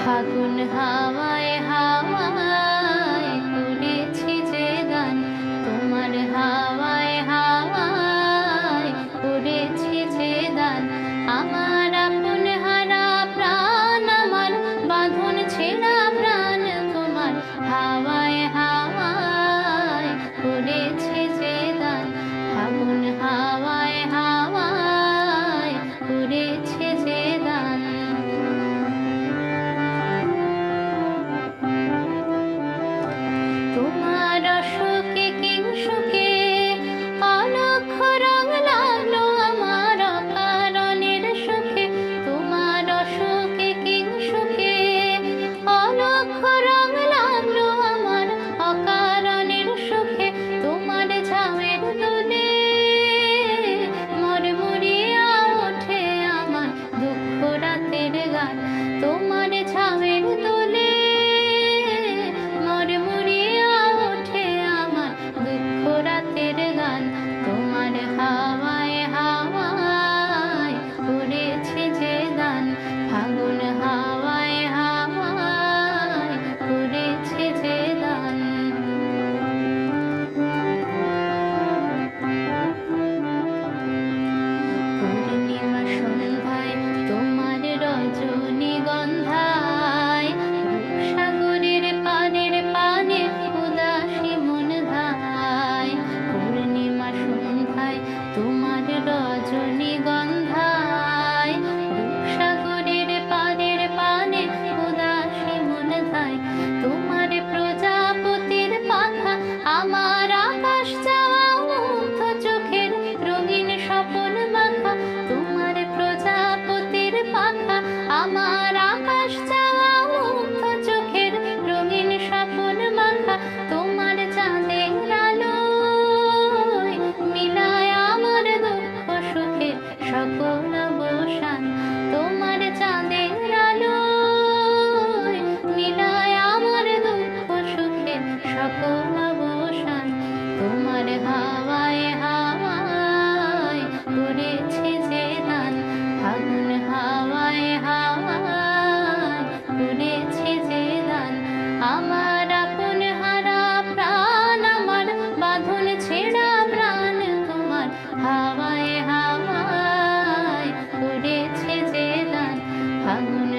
ফাগুন হাওয়ায় হাওয়ায় তুলেছি যে গান, তোমার হাওয়ায় হাওয়ায় তুলেছি যে গান। আমার আপন হারা প্রাণ, আমার বাঁধন ছেড়া প্রাণ, তোমার হাওয়া dejando